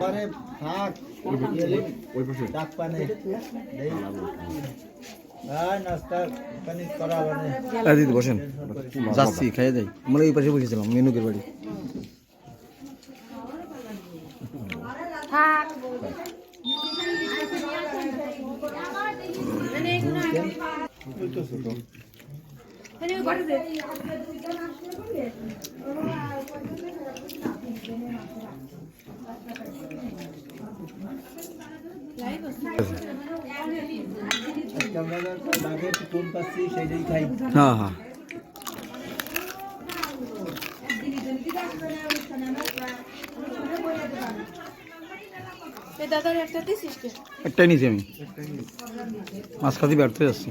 পরে ওই পাশে ডাক পানে মানে বসেন। যাচ্ছি খাইয়ে যাই আমরা এই পাশে বসেছিলাম মেনুকের বাড়ি। থাক কোন পাচ্ছি হ্যাঁ হ্যাঁ। একটাই নিয়েছি আমি। মাছ খাতে ব্যর্থ যাচ্ছি।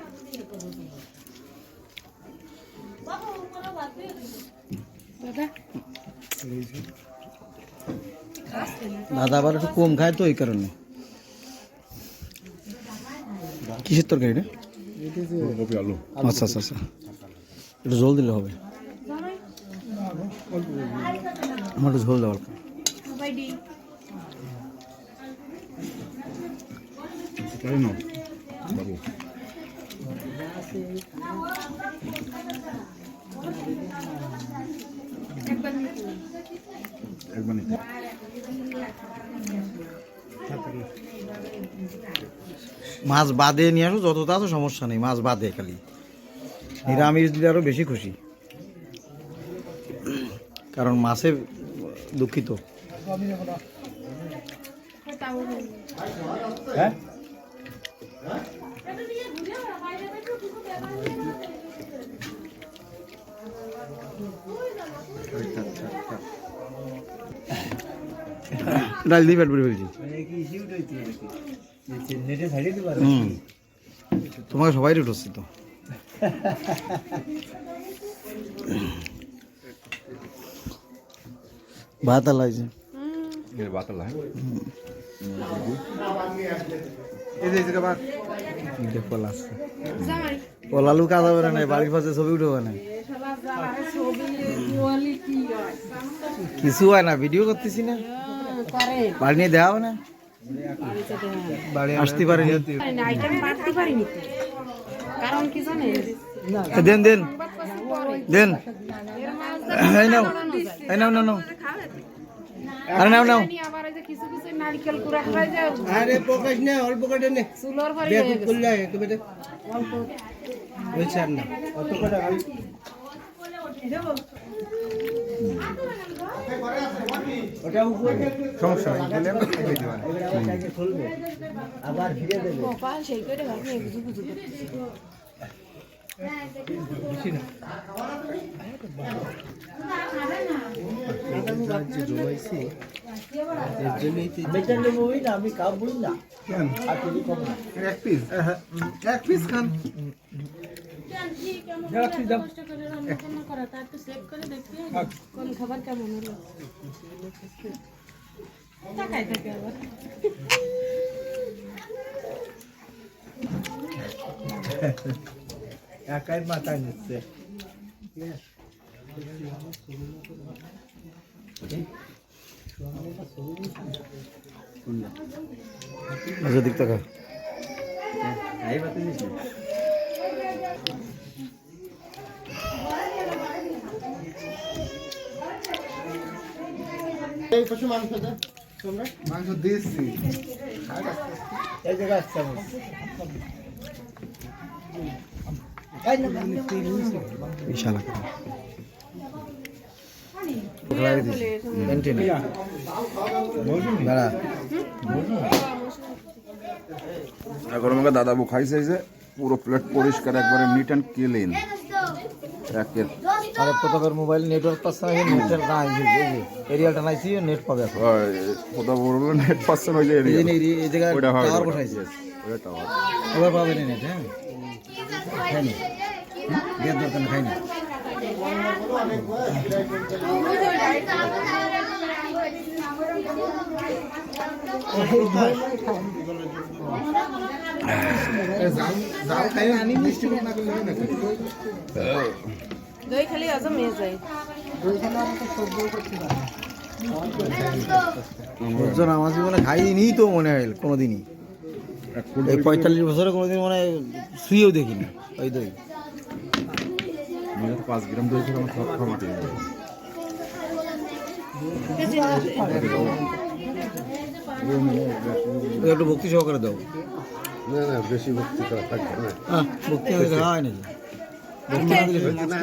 দাদা দাদা আবার একটু কম খায় তো এই কারণে কিসের তরকারি রে ফুলকপি আলু আচ্ছা আচ্ছা আচ্ছা একটু ঝোল দিলে হবে জামাই আমার একটু ঝোল দেওয়ার সবাই দি তাই না বাবু একবার নিতে একবার নিতে মাছ বাদে নিয়ে আসো, যত তা সমস্যা নেই, মাছ বাদে খালি। নিরামিষ দিলে আরও বেশি খুশি। কারণ মাছে দুঃখিত। হ্যাঁ? ডাল দিয়ে পেট ভরে ফেলছি। তোমাকে সবাই রেট হচ্ছে তো। ভাত আলাইছে এর বাতাল হয়। পলা আছে। জামাই পলালু কাজ হবে না বাড়ির পাশে ছবি উঠবে না। কিছু হয় না ভিডিও করতেছি না। বাড়ি নিয়ে দেওয়া না। বাড়ি আসতে পারে পারিনি কারণ কি জানেন দেন দেন। দেন। এই নাও এই নাও নাও নাও। আরে নাও নাও। আরে প্রকাশ নে অল্প করে নে? চুলোর পরে আর না। অত করে আমি সমস্যা আবার ফিরে দেবে। সেই করে বুঝু বুঝু আমি কাপ বলি না। এক পিস এক পিস খান। কোন খাবার কেমন হলো? তাকাই থাকে আবার। একাই মাথা নিচ্ছে। আচ্ছা দিক টাকা এই পশু মাংস দে। তোমরা? মাংস দিয়েছি। এই এখন আমাকে দাদাবু খাইছে পুরো প্লেট পরিষ্কার একবারে নিট অ্যান্ড ক্লিন আরে প্রতাপের মোবাইল নেটওয়ার্ক পাচ্ছে না নেটের নাই এই যে এরিয়ালটা নাইছি নেট পাবে কোথাও বলব নেট পাচ্ছেন ওই যে এই যে এই- জায়গায় টাওয়ার। বসাইছে ওইটা tower। এবার পাবে না নেট হ্যাঁ খাইনি দেড় দরকার খাইনি জাল খাইয়ে আনি মিষ্টি না করলে হয় নাকি? দই খালি অজ মেয়ে যায় জীবনে খাইনি তো মনে হয় কোনোদিনই। এই পঁয়তাল্লিশ বছরে কোনোদিন মানে শুয়েও দেখিনি ওই দই। তো পাঁচ গ্রাম দই ছিল আমার সব খাওয়া একটু ভক্তি সহকারে দাও। না না বেশি ভক্তি করা থাকবে না। হ্যাঁ ভক্তি হয় নাকি? না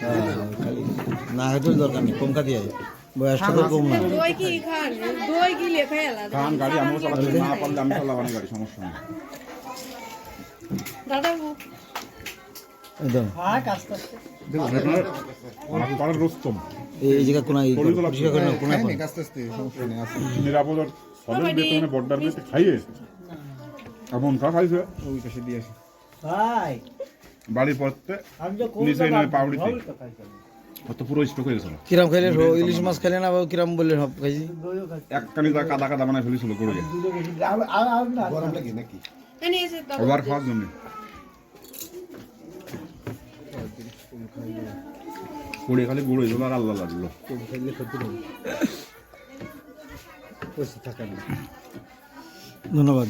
হ্যাঁ, না হেঁটে দরকার নেই বয়সটা তো কম না। খান? লেখা আলাদা খান গাড়ি আমিও চালাতে না পারলে আমি চালাবানি গাড়ি সমস্যা নেই। দাদা একদম। এই জায়গা। নিরাপদ আর সদর বেতনে বর্ডার বেতে খাইয়ে এমন খা খাইছে ওই পাশে দিয়ে ভাই। বাড়ির পড়তে আমি নিচে নয় পাউড়িতে তো। কত পুরো স্টক হয়ে গেছিল। কিরাম খাইলে ইলিশ মাছ খাইলে না কিরাম বললে সব খাইছি। এক কানি যা কাদা কাদা বানায় ফেলেছিল গরু দুটো বেশি। আর- আর- আর না। এনে এসে দাও ওভার খাওয়ার জন্য। কুড়ি খালি গুঁড়ো হয়েছিল আর আল্লাহ লাগল। ধন্যবাদ।